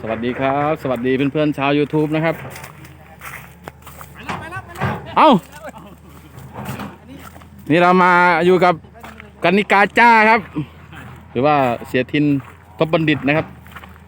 สวัสดีครับ สวัสดีเพื่อนๆชาว YouTube นะครับ เอ้า นี่เรามาอยู่กับกันิกาจ้าครับ หรือว่าเสียทินทบบัณฑิตนะครับ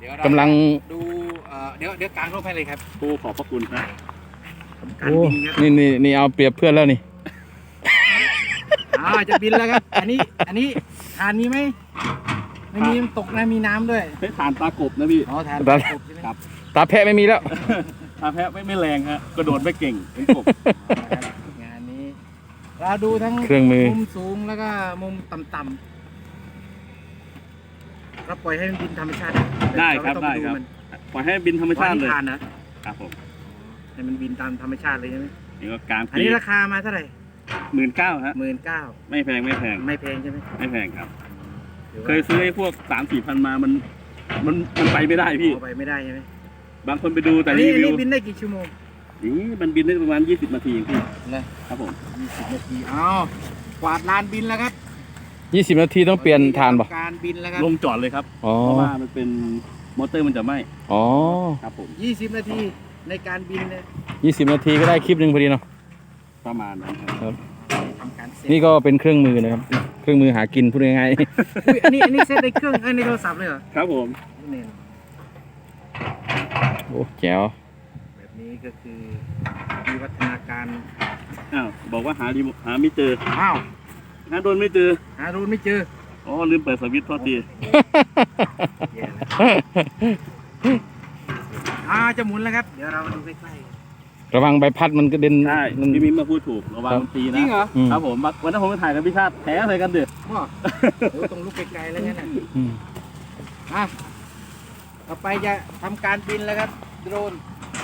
เดี๋ยวเรากำลังดูเอ่อเดี๋ยวเดี๋ยวกลางรูปให้เลยครับผู้ขอบพระคุณครับการโอ้บินครับนี่นี่นี่เอาเปรียบเพื่อนแล้วนี่ อ่าจะบินแล้วครับ อันนี้อันนี้ทานมีไหม ไม่มีตกนะมีน้ำด้วยให้ทานตากบนะพี่ อ๋อทานได้ กบใช่ไหมครับ ตาแพะไม่มีแล้ว ตาแพะไม่ไม่แรงฮะกระโดดไม่เก่งเป็นกบครับงานนี้ เราดูทั้งเครื่องมือ มุมสูงแล้วก็มุมต่ำๆเราปล่อยให้มันบินธรรมชาติได้ครับได้ครับ ปล่อยให้บินธรรมชาติเลยทานนะครับผมให้มันบินตามธรรมชาติเลยใช่ไหมนี่ก็กลางอันปีนี้ราคามาเท่าไหร่หมื่นเก้าฮะ หมื่นเก้าไม่แพงไม่แพงไม่แพงใช่ไหมไม่แพงครับ เคยซื้อให้พวกสามสี่พันมามัน มันมันไปไม่ได้พี่ เอาไปไม่ได้ใช่ไหมบางคนไปดูแต่อันรีนี้อันวินี้วบินได้กี่ชั่วโมงนี่มันบินได้ประมาณ20นาทีเองพี่นะครับผมยี่สิบนาทีอ้าวกวาดลานบินแล้วครับ20นาทีต้องเปลี่ยนทานป่ะการบินแล้วครับลงจอดเลยครับอ๋อ เพราะว่ามันเป็นมอเตอร์มันจะไหม้อ๋อครับผมยี่สิบนาทีในการบินเนี่ย20นาทีก็ได้คลิปหนึ่งพอดีเนาะ ประมาณนั้นครับครับทำการเซ็ตนี่ก็เป็นเครื่องมือนะครับ เครื่องมือหากินพูดง่ายอุ้ยอันนี้อันนี้เซ็ตในเครื่องเอ้ยในโทรศัพท์เลยเหรอครับผม นี่ๆโอ้แจ๋วแบบนี้ก็คือมีวัฒนาการอ้าวบอกว่าหารีโมทหาไม่เจอ อ้าวหาโดนไม่เจอ หารูนไม่เจออ๋อลืมเปิดสวิตช์โทษทีแย่แล้วอ่าจะหมุนแล้วครับ เดี๋ยวเรามาดูใกล้ ระวังใบพัดมันกระเด็นใช่มัน พี่มิ้มมาพูดถูกระวังครับมันตีๆจนะริงเหรออืมครับผมวันนั้นผมไปถ่ายกับพี่ชาติแพ้อะไรกันเดือดว้าโอ้ต้องลุกไกลๆแล้วงั้นน่ะอืมอะต่อไปจะทำการบินแล้วครับโดรน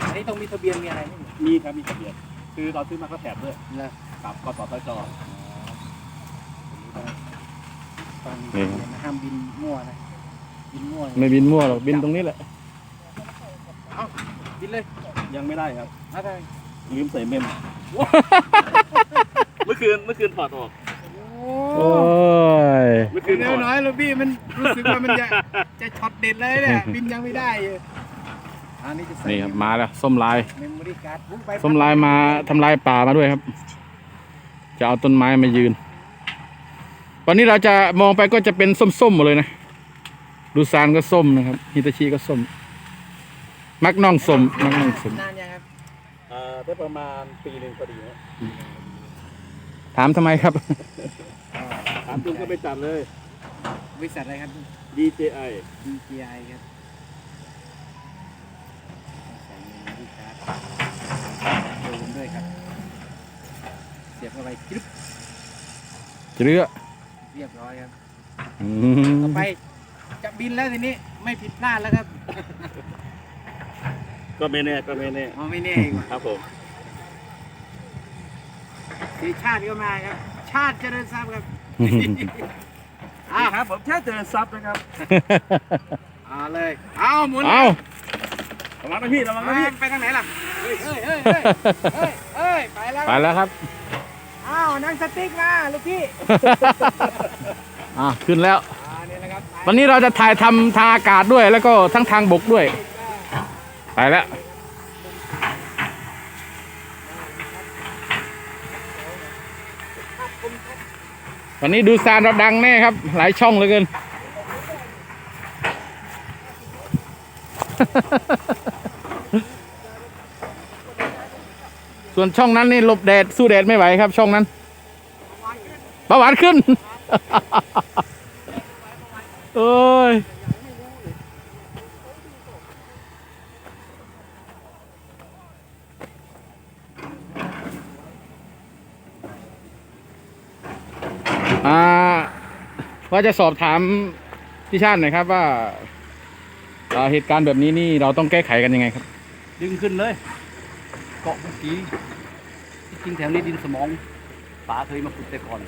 อันนี้ต้องมีทะเบียนมีอะไรไหมมีครับมีทะเบียนคือเราซื้อมาก็แถบด้วยนะกับกสทชต้องนี่ครับห้ามบินมั่วนะบินมั่วไม่บินมั่วหรอกบินตรงนี้แหละเอาบินเลย ยังไม่ได้ครับมาได้ลืมใส่เมม เมื่อคืนเมื่อคืนถอดออก โอ้ย เมื่อคืนถเร็อวดน้อยลูกพี่มันรู้สึกว่ามันจะจะช็อตเด็ดเลยเนี่ยบินยังไม่ได้อยู่อันนี้จะใส่นี่ครับมาแล้วส้มลาย เมมโมรี่การ์ดปุ๊บไปส้มลายมาทำลายป่ามาด้วยครับ จะเอาต้นไม้มายืน ตอนนี้เราจะมองไปก็จะเป็นส้มๆหมดเลยนะดูซานก็ส้มนะครับฮิตาชิก็ส้ม มักน่องส้มมักน่องส้มนานยังครับเอ่อได้ประมาณปีหนึ่งพอดีนะถามทำไมครับ ถามจริงก็ไปจัดเลย บริษัทอะไรครับ DJI DJI ครับใส่เมมโมรี่การ์ดโดนด้วยครับ เสียบเข้าไปกรึ๊บเรือเรียบร้อยครับ อืมต่อไปจะบินแล้วทีนี้ไม่ผิดพลาดแล้วครับ ก็ไม่แน่ก็ไม่แน่อ๋อไม่แน่อีกว่ะครับผมสีชาติก็มาครับ ชาติเจริญทรัพย์ครับอ่าครับผมแค่เจอซับนะครับเอาเลยเอาหมุนเอาระวังนะพี่ระวังนะเอาพี่ไปทางไหนล่ะเฮ้ยเฮ้ยเฮ้ยเฮ้ยเฮ้ยเฮ้ยไปแล้วไปแล้วครับอ้าวนั่งสติ๊กมาลูกพี่อะขึ้นแล้ว อ่านี่แหละครับ วันนี้เราจะถ่ายทำทางอากาศด้วยแล้วก็ทั้งทางบกด้วยไป แล้ววันนี้ดูซานเราดังแน่ครับ หลายช่องเหลือเกิน ส่วนช่องนั้นนี่หลบแดด สู้แดดไม่ไหวครับ ช่องนั้นเบาหวานขึ้นเอ้ย ว่าจะสอบถามพี่ชาติหน่อยครับว่าอ่าเหตุการณ์แบบนี้นี่เราต้องแก้ไขกันยังไงครับ ดึงขึ้นเลยเกาะเมื่อกี้ที่จริงแถวนี้ดินสมองป๋าเคยมาขุดแต่ก่อน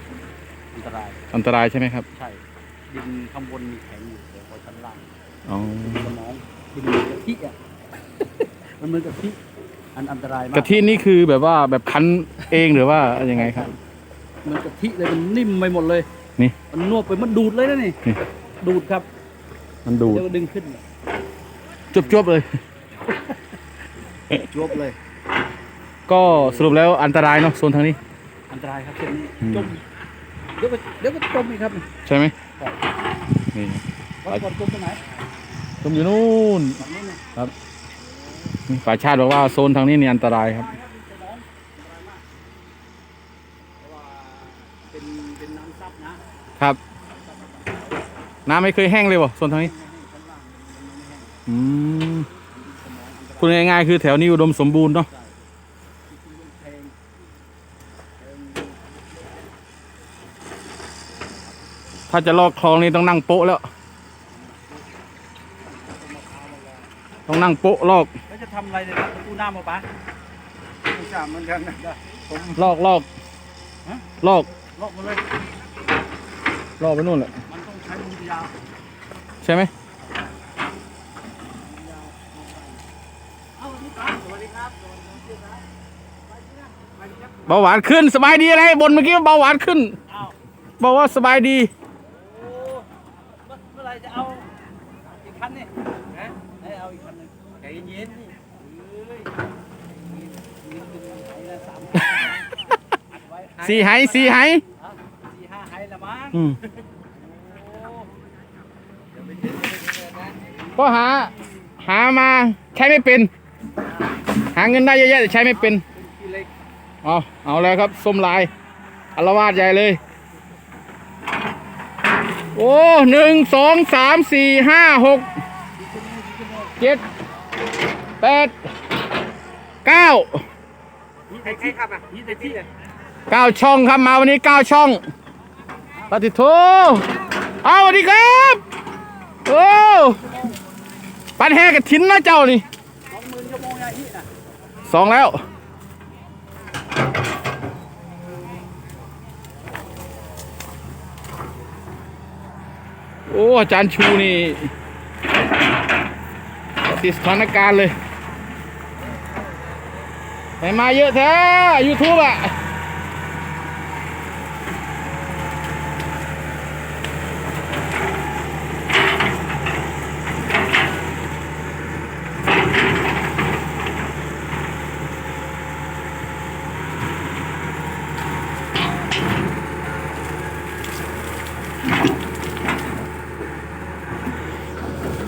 อันตราย อันตรายใช่ไหมครับ ใช่ ดินข้างบนมีแข็งอยู่เดี๋ยวพอชั้นล่างอ๋อดินสมองดินเหมือนกะทิอะมันเหมือนกะทิอันอันตรายมากกะทินี่คือแบบว่าแบบคั้นเองหรือว่ายังไงครับเหมือนกะทิเลยมันนิ่มไปหมดเลย นี่ มันนวบไปมันดูดเลยนะนี่ นี่ ดูดครับมันดูดเดี๋ยวดึงขึ้นจบๆเลยจบเลย ก็สรุปแล้วอันตรายเนาะโซนทางนี้ อันตรายครับเส้นนี้อืม จมเดี๋ยวก็เดี๋ยวก็จมอีกครับใช่ไหมนี่วันก่อนจมตรงไหนจมอยู่นู่น ฝั่งนู้นน่ะฝ่ายชาติบอกว่าโซนทางนี้นี่อันตรายครับ เพราะว่าเป็นเป็นน้ำซับนะ ครับ น้ำไม่เคยแห้งเลยบ่โซนทางนี้อืมพูดง่ายๆคือแถวนี้อุดมสมบูรณ์เนาะแพงถ้าจะลอกคลองนี่ต้องนั่งโป๊ะแล้ว ต้องนั่งโป๊ะลอกแล้วจะทำอะไรเลยครับกู้น้ำมาปะไม่ทราบเหมือนกันนะผมลอกลอกฮะลอกลอกมาเลย ลอกไปนู่นแหละมันต้องใช้มือยาวใช่ไหมเอาสวัสดีครับสวัสดีครับเบาหวานขึ้นสบายดีอะไรบนเมื่อกี้ว่าเบาหวานขึ้นอ้าวบอกว่าสบายดีโอ้เมื่อเมื่อไหรจะเอาอีกคันนี่นะให้เอาอีกคันหนึงใจเย็นๆนี่เอ้ยมีมีเป็นไห้ละสามอัดไว้สีไหสีไห ฮะสี่ห้าไห้ละมั้ง อืมก็หา หามาใช้ไม่เป็น หาเงินได้เยอะๆแต่ใช้ไม่เป็นเอาเอาแล้วครับส้มลายอารวาสใหญ่เลย โอ้หนึ่งสองสามสี่ห้าหกเจ็ดแปดเก้าใครขับอะนี่แต่ที่เลยเก้าช่องครับมาวันนี้เก้าช่อง ปฏิโทเอาสวัสดีครับ โอ้ ปันแห่กับทิ้นนะเจ้านี่สองแล้ว โอ้อาจารย์ชูนี่ติดสถานการณ์เลยไหนมาเยอะแท้ยูทูบอะ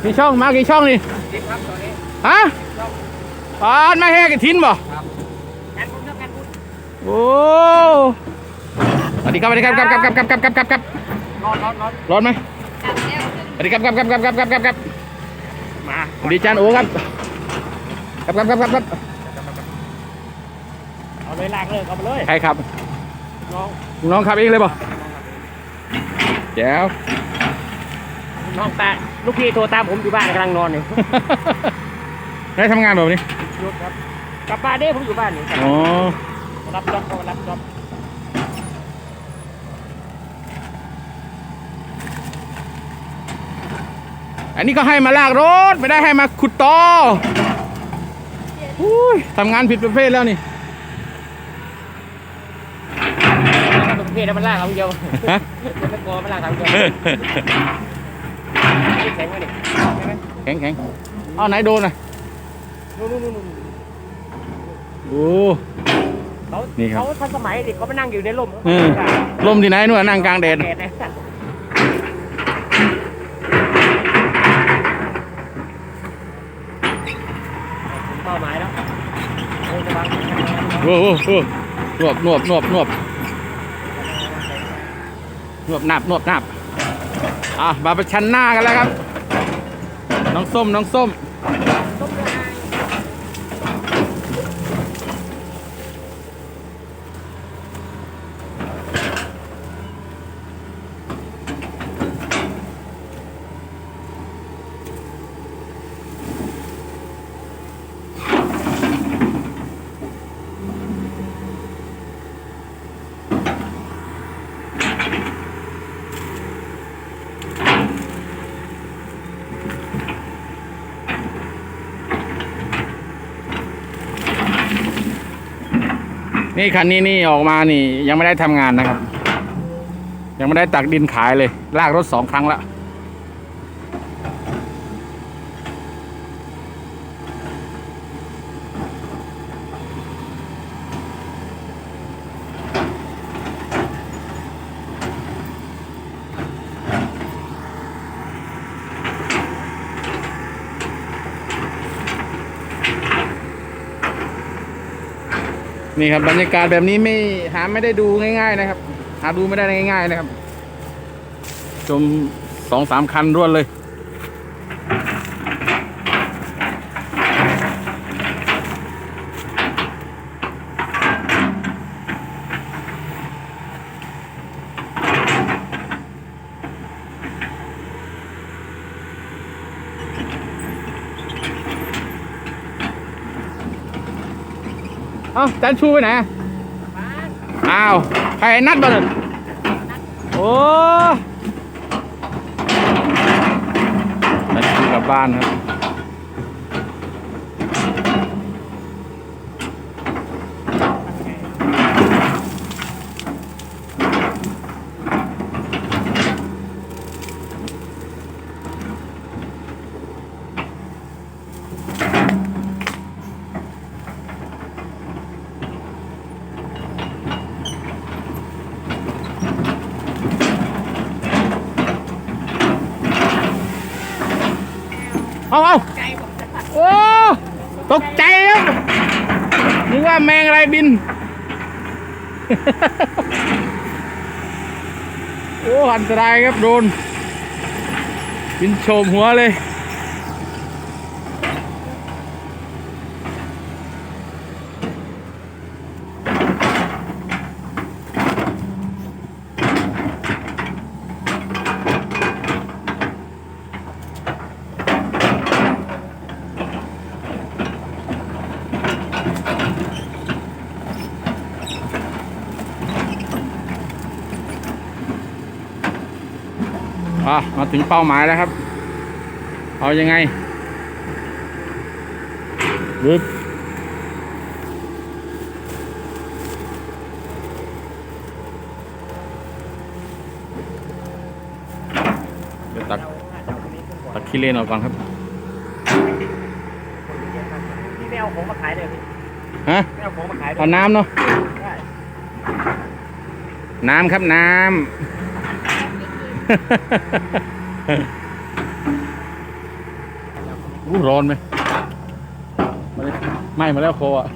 กี่ช่องมากี่ช่องนี่ทิศครับตัวนี้ฮะปานมาแห่กันทิ้นบ่การบุญครับการบุญโอ้สวัสดีครับสวัสดีครับครับครับครับครับครับครับร้อนร้อนร้อนร้อนไหมสวัสดีครับครับครับครับครับครับครับมาสวัสดีจานโอ้ครับครับครับครับครับครับเอาเลยลากเลยเอาไปเลยใครครับน้องน้องขับเองเลยบ่แจ๋วน้องแตะ ลูกพี่โทรตามผมอยู่บ้านกำลังนอนอยู่ ได้ทำงานแบบนี้ยุดครับกลับบ้านเด้ผมอยู่บ้านอยู่อ๋อรับจ็อบก็รับจ็อบอันนี้ก็ให้มาลากรถไม่ได้ให้มาขุดต่ออุ้ยทำงานผิดประเภทแล้วนี่ลูกพี่แล้วมันลากเอาเดียวฮะ ไม่กลัวมันลากเอาเดียว แข็งไว้ดิใช่ไหมแข็งแข็งเอาไหนโดนอะนู่นนู่นนู่นโอ้ เขานี่ครับ เขาทันสมัยดิเขาไปนั่งอยู่ในร่มเออลมที่ไหนนู่นนั่งกลางแดดแดดนะเป้าหมายแล้วโอ้ยระวังโอ้โหโอ้โหนวบนวบนวบนวบนวบนับนวบนับอะมาประชันหน้ากันแล้วครับ น้องส้มน้องส้ม นี่คันนี้นี่ออกมานี่ยังไม่ได้ทำงานนะครับ ยังไม่ได้ตักดินขายเลย ลากรถสองครั้งละ นี่ครับบรรยากาศแบบนี้ไม่หาไม่ได้ดูง่าย ๆ นะครับ หาดูไม่ได้ง่าย ๆ นะครับ ชมสองสามคันรวดเลย เอ้าจันชูไปไหนอ้าวใครนัดบ้านโอ้จันชูกลับบ้านครับ เอาเอาโอ้ตกใจครับนึก ว่าแมงอะไรบิน โอ้ อันตรายครับโดนบินโฉมหัวเลย อะมาถึงเป้าหมายแล้วครับ เอายังไงบึ๊บเดี๋ยวตักตักขี้เลนออกก่อนครับพี่ไม่เอาของมาขายเลยพี่ฮะไม่เอาของมาขายเลยเอาน้ำเนาะได้น้ำครับน้ำ อู้ร้อนไหมไหม้มาแล้วโคอะ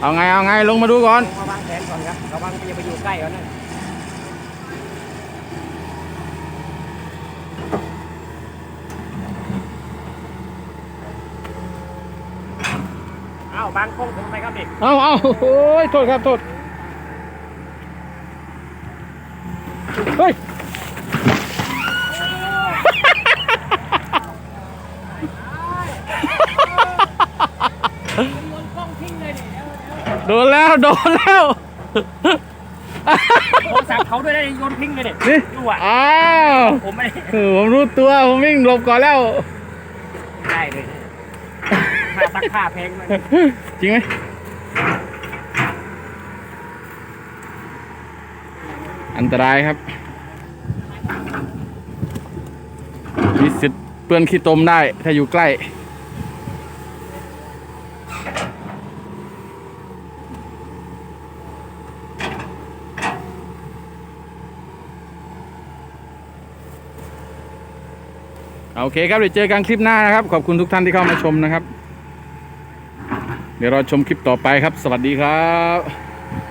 เอาไง เอาไง ลงมาดูก่อน มาวางแผนก่อนครับระวังอย่าไปอยู่ใกล้เขานะ อ้าวบางโค้งผมทำไมครับเด็กเอาเอาโอ้ยโทษครับโทษเฮ้ยโดนแล้วโดนแล้วโทรศัพท์เขาด้วยได้โยนทิ้งเลยเด็กนี่ดูอะอ้าวผมไม่ได้เออผมรู้ตัวผมวิ่งหลบก่อนแล้วได้เลยค่า ซักผ้าแพงเลยจริงไหมอันตรายครับมีสิทธิ์เปื้อนขี้ตมได้ถ้าอยู่ใกล้ โอเคครับเดี๋ยวเจอกันคลิปหน้านะครับ ขอบคุณทุกท่านที่เข้ามาชมนะครับ เดี๋ยวเราชมคลิปต่อไปครับ สวัสดีครับ